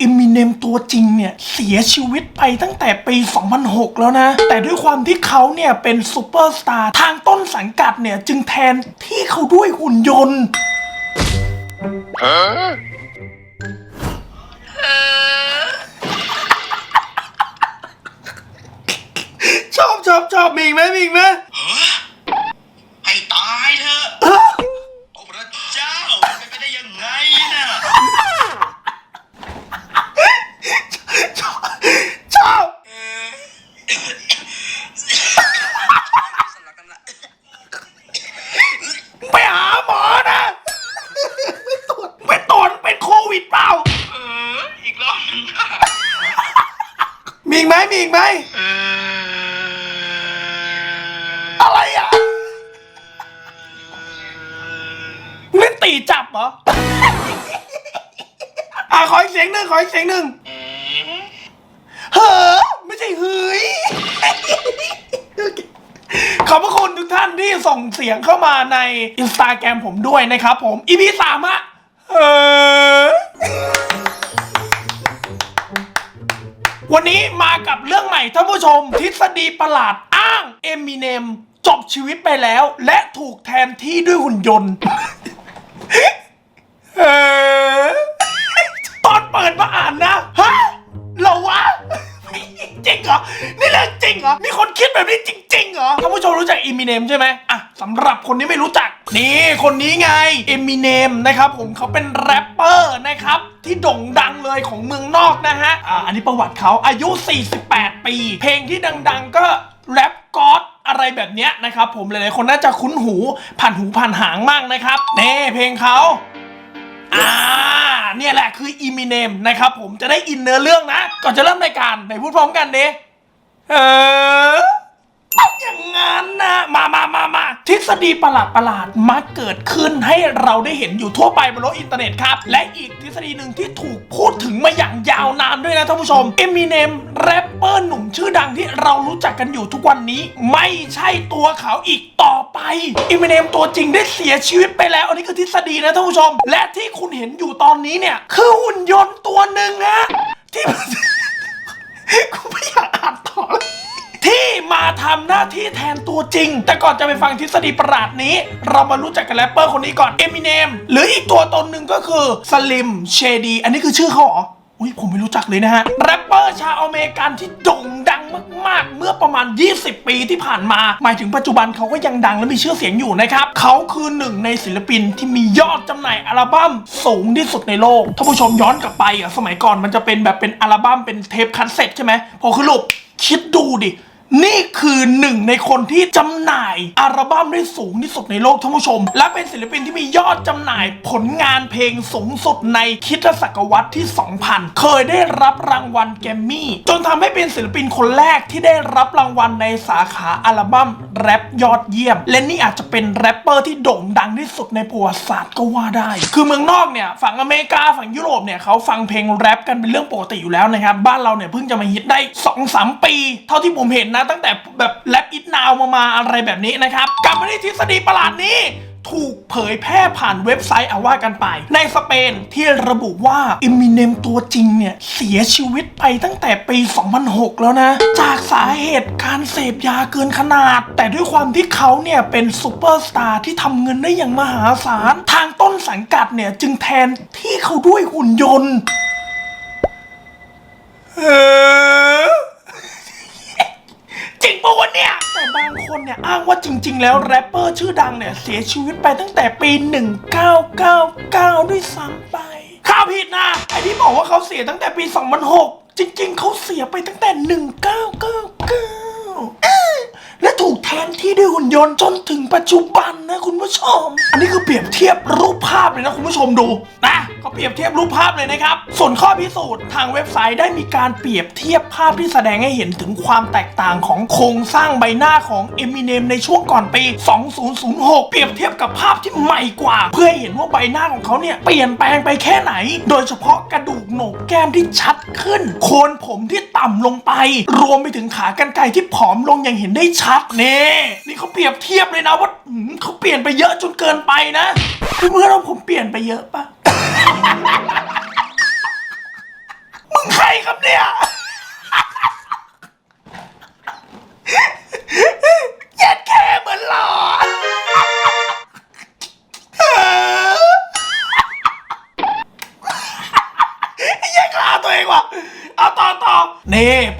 เอมิเนมตัวจริงเนี่ย เสียชีวิตไปตั้งแต่ปี 2006 แล้วนะ แต่ด้วยความที่เขาเนี่ย เป็นซูเปอร์สตาร์ทางต้นสังกัดเนี่ย จึงแทนที่เขาด้วยหุ่นยนต์ ชอบชอบชอบมีอีกไหมมีอีกไหม ให้ตายเถอะ โอ้พระเจ้าเป็นไปได้ยังไงน่ะ ชอบ สลักกันละ ไปหาหมอนะไปตรวจไปตรวจเป็นโควิดเปล่า เออ อีกรอบหนึงค่ะ มีอีกไหมมีอีกไหมอะไรอะเล่นตีจับเหรออะขออีกเสียงหนึ่งขออีกเสียงหนึ่งเฮ้อไม่ใช่เฮ้ยขอบพระคุณทุกท่านที่ส่งเสียงเข้ามาในอินสตาแกรมผมด้วยนะครับผมอีพีสามอะเออ วันนี้มากับเรื่องใหม่ท่านผู้ชม ทฤษฎีประหลาดอ้างเอมิเนมจบชีวิตไปแล้ว และถูกแทนที่ด้วยหุ่นยนต์ ตอนเปิดมาอ่านนะ จริงเหรอ นี่เรื่องจริงเหรอ มีคนคิดแบบนี้จริงๆเหรอ ท่านผู้ชมรู้จักเอมิเนมใช่ไหมอะสำหรับคนที่ไม่รู้จัก นี่คนนี้ไงเอมิเนมนะครับผมเขาเป็นแรปเปอร์นะครับ ที่โด่งดังเลยของเมืองนอกนะฮะ อ่าอันนี้ประวัติเขาอายุ 48 ปี เพลงที่ดังๆก็แรปก็อดอะไรแบบเนี้ยนะครับผมหลายๆคนน่าจะคุ้นหูผ่านหูผ่านหางมากนะครับเน่เพลงเขา อ่าเนี่ยแหละคืออีมิเนมนะครับผมจะได้อินเนื้อเรื่องนะ ก่อนจะเริ่มรายการไหนพูดพร้อมกันดิเออ องอย่างงั้นนะมามามามาทฤษฎีประหลาดประหลาดมักเกิดขึ้นให้เราได้เห็นอยู่ทั่วไปบนโลกอินเทอร์เน็ตครับ และอีกทฤษฎีหนึ่งที่ถูกพูดถึงมาอย่างยาวนานด้วยนะท่านผู้ชมเอมิเนมแรปเปอร์หนุ่มชื่อดังที่เรารู้จักกันอยู่ทุกวันนี้ ไม่ใช่ตัวเขาอีกต่อไปเอมิเนมตัวจริงได้เสียชีวิตไปแล้ว อันนี้คือทฤษฎีนะท่านผู้ชม และที่คุณเห็นอยู่ตอนนี้เนี่ย คือหุ่นยนต์ตัวหนึ่งฮะที่ กูไม่อยาก ที่มาทำหน้าที่แทนตัวจริง แต่ก่อนจะไปฟังทฤษฎีประหลาดนี้ เรามารู้จักกับแรปเปอร์คนนี้ก่อนเอมิเนมหรืออีกตัวตนหนึ่งก็คือสลิมเชดีอันนี้คือชื่อเขาเหรออุ้ยผมไม่รู้จักเลยนะฮะแรปเปอร์ชาวอเมริกันที่โด่งดังมาก ๆ เมื่อประมาณ 20 ปีที่ผ่านมา หมายถึงปัจจุบันเขาก็ยังดังและมีชื่อเสียงอยู่นะครับเขาคือหนึ่งในศิลปินที่มียอดจำหน่ายอัลบั้มสูงที่สุดในโลกถ้านผู้ชมย้อนกลับไปอะสมัยก่อนมันจะเป็นแบบเป็นอัลบั้มเป็นเทปคัสเซ็ตใช่ไหมพอคือรูปคิดดูดิ นี่คือหนึ่งในคนที่จำหน่ายอัลบั้มได้สูงที่สุดในโลกท่านผู้ชม และเป็นศิลปินที่มียอดจำหน่ายผลงานเพลงสูงสุดในคริดศตวรรษที่ 2000 เคยได้รับรางวัลแกรมมี่ จนทำให้เป็นศิลปินคนแรกที่ได้รับรางวัลในสาขาอัลบั้มแรปยอดเยี่ยม และนี่อาจจะเป็นแรปเปอร์ที่โด่งดังที่สุดในประวัติศาสตร์ก็ว่าได้ คือเมืองนอกเนี่ยฝั่งอเมริกาฝั่งยุโรปเนี่ยเขาฟังเพลงแรปกันเป็นเรื่องปกติอยู่แล้วนะครับบ้านเราเนี่ยเพิ่งจะมาฮิตได้2-3ปี เท่าที่ผมเห็นนะ ตั้งแต่แบบแรปอิทนาวมามาอะไรแบบนี้นะครับกลับมาที่ทฤษฎีประหลาดนี้ถูกเผยแพร่ผ่านเว็บไซต์เอาว่ากันไป ในสเปนที่ระบุว่าอิมิเนมตัวจริงเนี่ย เสียชีวิตไปตั้งแต่ปี 2006 แล้วนะ จากสาเหตุการเสพยาเกินขนาด แต่ด้วยความที่เขาเนี่ย เป็นซูเปอร์สตาร์ที่ทำเงินได้อย่างมหาศาล ทางต้นสังกัดเนี่ย จึงแทนที่เขาด้วยหุ่นยนต์เออ จริงปะวะเนี่ย แต่บางคนเนี่ยอ้าง ว่าจริง ๆ แล้วแรปเปอร์ชื่อดังเนี่ย เสียชีวิตไปตั้งแต่ปี 1999 ด้วยซ้ำไปข้าผิดนะไอที่บอกว่าเขาเสียตั้งแต่ปี 2006 จริง ๆ เขาเสียไปตั้งแต่ 1999เอ้ยและถูกแทนที่ด้วยหุ่นยนต์จนถึงปัจจุบันนะคุณผู้ชม อันนี้คือเปรียบเทียบรูปภาพเลยนะคุณผู้ชมดูนะ เขาเปรียบเทียบรูปภาพเลยนะครับ ส่วนข้อพิสูจน์ทางเว็บไซต์ได้มีการเปรียบเทียบภาพที่แสดงให้เห็นถึงความแตกต่างของโครงสร้างใบหน้าของเอมิเนมในช่วงก่อนปี 2006 เปรียบเทียบกับภาพที่ใหม่กว่า เพื่อให้เห็นว่าใบหน้าของเขาเนี่ยเปลี่ยนแปลงไปแค่ไหน โดยเฉพาะกระดูกโหนกแก้มที่ชัดขึ้น โคนผมที่ต่ำลงไป รวมไปถึงขากรรไกรที่ผอมลงอย่างเห็นได้ชัดเน่นี่เขาเปรียบเทียบเลยนะว่าเขาเปลี่ยนไปเยอะจนเกินไปนะเพื่อนๆเราผมเปลี่ยนไปเยอะปะ Ha ha ha!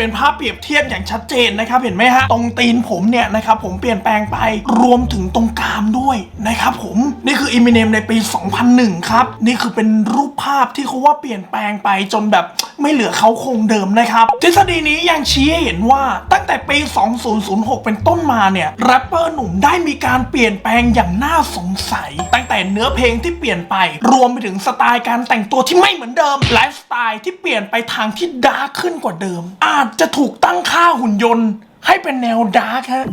เป็นภาพเปรียบเทียบอย่างชัดเจนนะครับเห็นไหมฮะตรงตีนผมเนี่ยนะครับผมเปลี่ยนแปลงไปรวมถึงตรงกรามด้วยนะครับผมนี่คืออิมิเนมในปี 2001 ครับ นี่คือเป็นรูปภาพที่เขาว่าเปลี่ยนแปลงไปจนแบบ ไม่เหลือเขาคงเดิมนะครับ ทฤษฎีนี้ยังชี้ให้เห็นว่าตั้งแต่ปี 2006 เป็นต้นมาเนี่ยแรปเปอร์หนุ่มได้มีการเปลี่ยนแปลงอย่างน่าสงสัย ตั้งแต่เนื้อเพลงที่เปลี่ยนไป รวมไปถึงสไตล์การแต่งตัวที่ไม่เหมือนเดิมไลฟ์สไตล์ที่เปลี่ยนไปทางที่ดาร์กขึ้นกว่าเดิม อาจจะถูกตั้งค่าหุ่นยนต์ ให้เป็นแนวดาร์กฮะ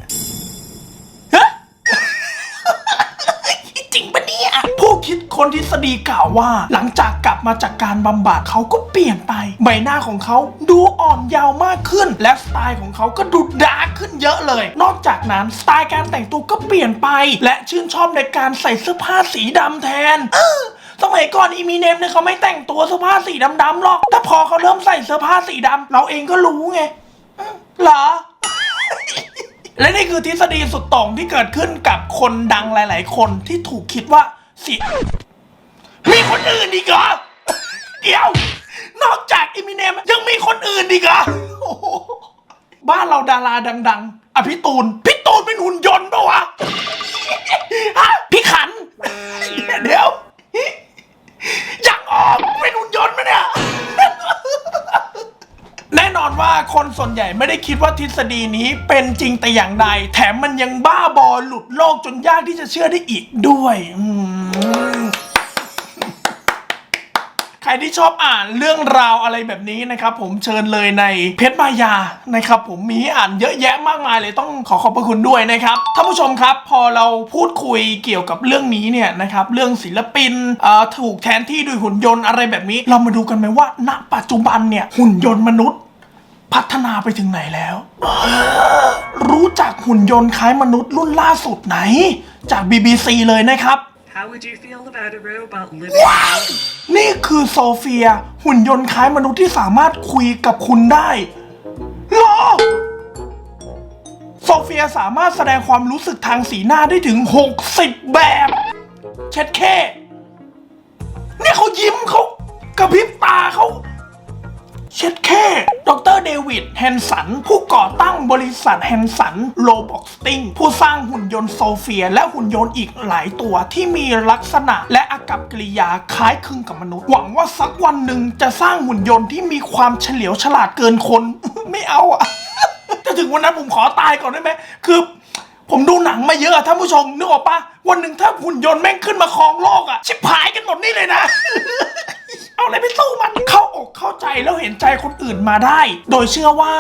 งปะผู้คิดคนทฤษฎีกล่าวว่า หลังจากกลับมาจากการบำบัดเขาก็เปลี่ยนไป ใบหน้าของเขาดูอ่อนเยาว์มากขึ้น และสไตล์ของเขาก็ดูดาร์กขึ้นเยอะเลย นอกจากนั้นสไตล์การแต่งตัวก็เปลี่ยนไป และชื่นชอบในการใส่เสื้อผ้าสีดำแทนเออสมัยก่อนอีมีเนมเนี่ยเขาไม่แต่งตัวเสื้อผ้าสีดำๆหรอก แต่พอเขาเริ่มใส่เสื้อผ้าสีดำเราเองก็รู้ไงอืมเหรอ และนี่คือทฤษฎีสุดโต่งที่เกิดขึ้นกับคนดังหลาย ๆ คนที่ถูกคิดว่า สิมีคนอื่นอีกเหรอ เดี๋ยว นอกจากอิมิเนมยังมีคนอื่นอีกเหรอโอ้โหบ้านเราดาราดัง ๆ อะพี่ตูน พี่ตูนเป็นหุ่นยนต์ปะวะฮะพี่ขัน เดี๋ยวยังออกเป็นหุ่นยนต์ไหมเนี่ย แน่นอนว่าคนส่วนใหญ่ไม่ได้คิดว่าทฤษฎีนี้เป็นจริงแต่อย่างใด แถมมันยังบ้าบอหลุดโลกจนยากที่จะเชื่อได้อีกด้วย อืม รที่ชอบอ่านเรื่องราวอะไรแบบนี้นะครับผมเชิญเลยในเพชรมายานะครับผมมีอ่านเยอะแยะมากมายเลยต้องขอขอบพระคุณด้วยนะครับท่านผู้ชมครับพอเราพูดคุยเกี่ยวกับเรื่องนี้เนี่ยนะครับเรื่องศิลปินเอ่อถูกแทนที่ด้วยหุ่นยนต์อะไรแบบนี้ เรามาดูกันไหมว่า ณปัจจุบันเนี่ยหุ่นยนต์มนุษย์ พัฒนาไปถึงไหนแล้ว รู้จักหุ่นยนต์คล้ายมนุษย์รุ่นล่าสุดไหน จาก BBC เลยนะครับ How would you feel about a robot living ว้าวนี่คือโซเฟีย หุ่นยนต์คล้ายมนุษย์ที่สามารถคุยกับคุณได้หรอโซเฟียสามารถแสดงความรู้สึกทางสีหน้าได้ถึง 60 แบบ เช็ดแค่เนี่ยเขายิ้มเขากระพริบตาเขา เช็ดแค่ ดรเดวิดแฮนสัน ผู้ก่อตั้งบริษัทแฮนสันโลบอกสติงผู้สร้างหุ่นยนต์โซเฟีย และหุ่นยนต์อีกหลายตัวที่มีลักษณะและอากับกิริยาคล้ายคลึงกับมนุษย์ หวังว่าสักวันหนึ่งจะสร้างหุ่นยนต์ที่มีความเฉลียวฉลาดเกินคน ไม่เอาอะถ้าถึงวันนั้นผมขอตายก่อนได้ไหมคือผมดูหนังมาเยอะท่านผู้ชมนึกออกปะวันหนึ่งถ้าหุ่นยนต์แม่งขึ้นมาครองโลกอะชิบหายกันหมดนี่เลยนะ เอาอะไรไปสู้มันเข้าอกเข้าใจแล้วเห็นใจคนอื่นมาได้ โดยเชื่อว่า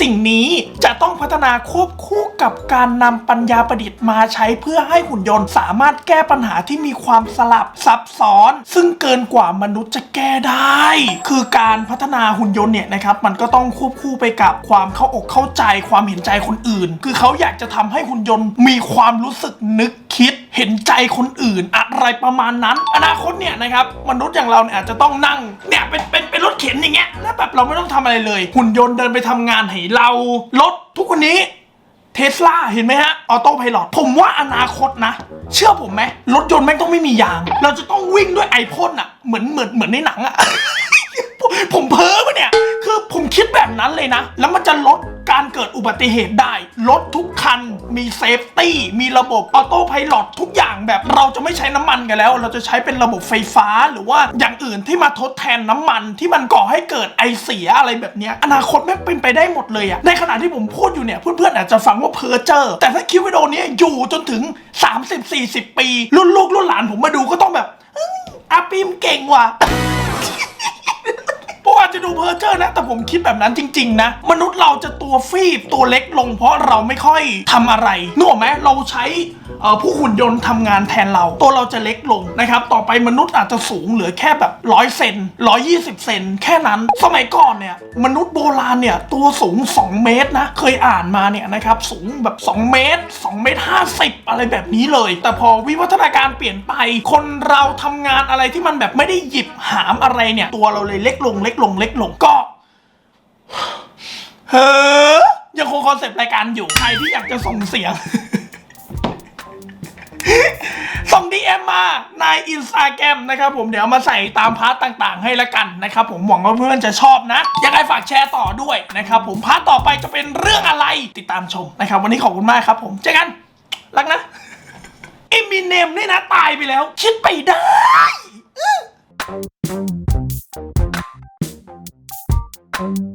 สิ่งนี้จะต้องพัฒนาควบคู่กับการนำปัญญาประดิษฐ์มาใช้เพื่อให้หุ่นยนต์สามารถแก้ปัญหาที่มีความสลับซับซ้อน ซึ่งเกินกว่ามนุษย์จะแก้ได้ คือการพัฒนาหุ่นยนต์เนี่ยนะครับมันก็ต้องควบคู่ไปกับความเข้าอกเข้าใจ ความเห็นใจคนอื่น คือเขาอยากจะทำให้หุ่นยนต์มีความรู้สึกนึก คิดเห็นใจคนอื่นอะไรประมาณนั้น อนาคตเนี่ยนะครับมนุษย์อย่างเราเนี่ยอาจจะต้องนั่งเนี่ยเป็นเป็นเป็นรถเข็นอย่างเงี้ยแล้วแบบเราไม่ต้องทำอะไรเลย หุ่นยนต์เดินไปทำงานให้เรารถทุกวันนี้เทสลาเห็นไหมฮะ ออโต้ไพลอตผมว่าอนาคตนะ เชื่อผมไหมรถยนต์แม่งต้องไม่มียาง เราจะต้องวิ่งด้วยไอพ่นอะเหมือนเหมือนเหมือนในหนังอะผมผมเพ้อปะเนี่ย คือผมคิดแบบนั้นเลยนะ แล้วมันจะลดการเกิดอุบัติเหตุได้ รถทุกคันมีเซฟตี้มีระบบออโต้พลอตทุกอย่างแบบเราจะไม่ใช้น้ำมันกันแล้ว เราจะใช้เป็นระบบไฟฟ้าหรือว่าอย่างอื่นที่มาทดแทนน้ำมันที่มันก่อให้เกิดไอเสียอะไรแบบนี้อนาคตแม่งเป็นไปได้หมดเลยอะในขณะที่ผมพูดอยู่เนี่ยเพื่อนๆอาจจะฟังว่าเพ้อเจอแต่ถ้าคลิปวิดีโอนี้อยู่จนถึง 30-40 ปี รุ่นลูกรุ่นหลานผมมาดูก็ต้องแบบอออาปิมเก่งว่ะ อาจจะดูเพ้อเจ้อนะ แต่ผมคิดแบบนั้นจริง ๆ นะ มนุษย์เราจะตัวฟีบตัวเล็กลง เพราะเราไม่ค่อยทำอะไรนึกออกไหมเราใช้เอ่อผู้หุ่นยนต์ทำงานแทนเรา ตัวเราจะเล็กลงนะครับ ต่อไปมนุษย์อาจจะสูงเหลือแค่แบบร้อยเซนร้อยี่สิบเซนแค่นั้น สมัยก่อนเนี่ยมนุษย์โบราณเนี่ยตัวสูง 2 เมตรนะ เคยอ่านมาเนี่ยนะครับสูงแบบ 2 เมตร 2 เมตร 50 อะไรแบบนี้เลย แต่พอวิวัฒนาการเปลี่ยนไป คนเราทำงานอะไรที่มันแบบไม่ได้หยิบหามอะไรเนี่ย ตัวเราเลยเล็กลงเล็กลงลงเล็กลงก็เฮ้อยังคงคอนเซปต์รายการอยู่ใครที่อยากจะส่งเสียง ส่ง DM มาในอินสตาแกรมนะครับผมเดี๋ยวมาใส่ตามพาร์ตต่างๆ ให้ละกันนะครับผมหวังว่าเพื่อนจะชอบนะ ยังไงฝากแชร์ต่อด้วยนะครับผมพาร์ตต่อไปจะเป็นเรื่องอะไรติดตามชมนะครับ วันนี้ขอบคุณมากครับผมเจอกันรักนะเอมิเนมนี่นะตายไปแล้ว คิดไปได้ Bye.